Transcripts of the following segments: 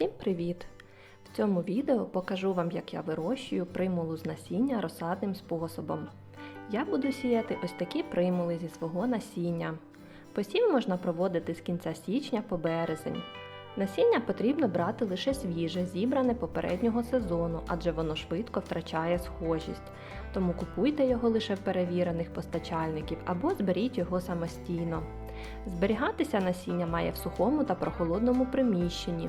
Всім привіт! В цьому відео покажу вам, як я вирощую примулу з насіння розсадним способом. Я буду сіяти ось такі примули зі свого насіння. Посів можна проводити з кінця січня по березень. Насіння потрібно брати лише свіже, зібране попереднього сезону, адже воно швидко втрачає схожість. Тому купуйте його лише в перевірених постачальників або зберіть його самостійно. Зберігатися насіння має в сухому та прохолодному приміщенні.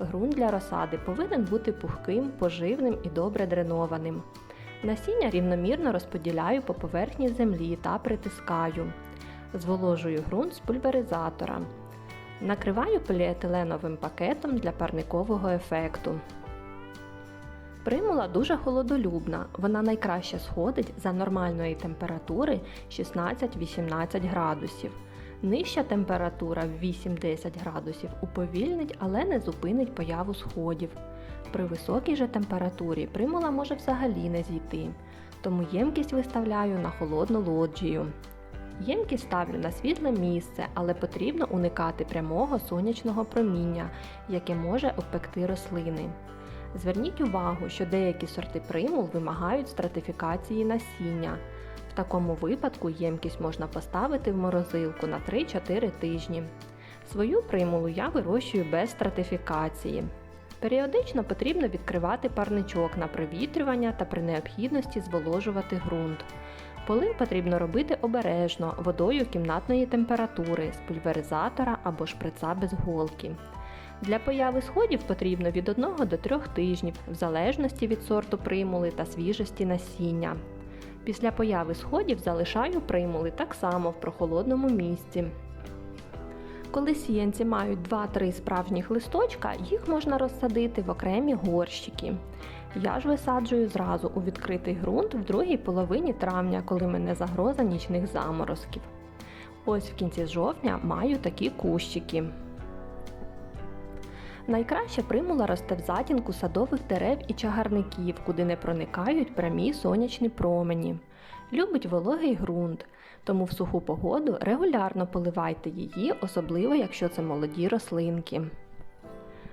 Ґрунт для розсади повинен бути пухким, поживним і добре дренованим. Насіння рівномірно розподіляю по поверхні землі та притискаю. Зволожую ґрунт з пульверизатора. Накриваю поліетиленовим пакетом для парникового ефекту. Примула дуже холодолюбна, вона найкраще сходить за нормальної температури 16-18 градусів. Нижча температура в 8-10 градусів уповільнить, але не зупинить появу сходів. При високій же температурі примула може взагалі не зійти, тому ємкість виставляю на холодну лоджію. Ємкість ставлю на світле місце, але потрібно уникати прямого сонячного проміння, яке може обпекти рослини. Зверніть увагу, що деякі сорти примул вимагають стратифікації насіння. В такому випадку ємкість можна поставити в морозилку на 3-4 тижні. Свою примулу я вирощую без стратифікації. Періодично потрібно відкривати парничок на провітрювання та при необхідності зволожувати ґрунт. Полив потрібно робити обережно водою кімнатної температури з пульверизатора або шприца без голки. Для появи сходів потрібно від 1 до 3 тижнів, в залежності від сорту примули та свіжості насіння. Після появи сходів залишаю примули так само в прохолодному місці. Коли сіянці мають 2-3 справжніх листочка, їх можна розсадити в окремі горщики. Я ж висаджую зразу у відкритий ґрунт в другій половині травня, коли мене загроза нічних заморозків. Ось в кінці жовтня маю такі кущики. Найкраще примула росте в затінку садових дерев і чагарників, куди не проникають прямі сонячні промені. Любить вологий ґрунт, тому в суху погоду регулярно поливайте її, особливо якщо це молоді рослинки.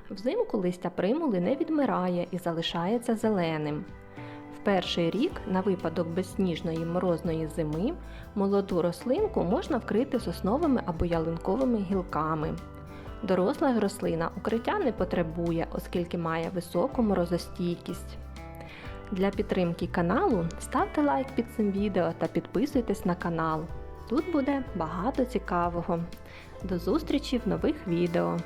Взимку листя примули не відмирає і залишається зеленим. В перший рік, на випадок безсніжної морозної зими, молоду рослинку можна вкрити сосновими або ялинковими гілками. Доросла рослина укриття не потребує, оскільки має високу морозостійкість. Для підтримки каналу ставте лайк під цим відео та підписуйтесь на канал. Тут буде багато цікавого. До зустрічі в нових відео!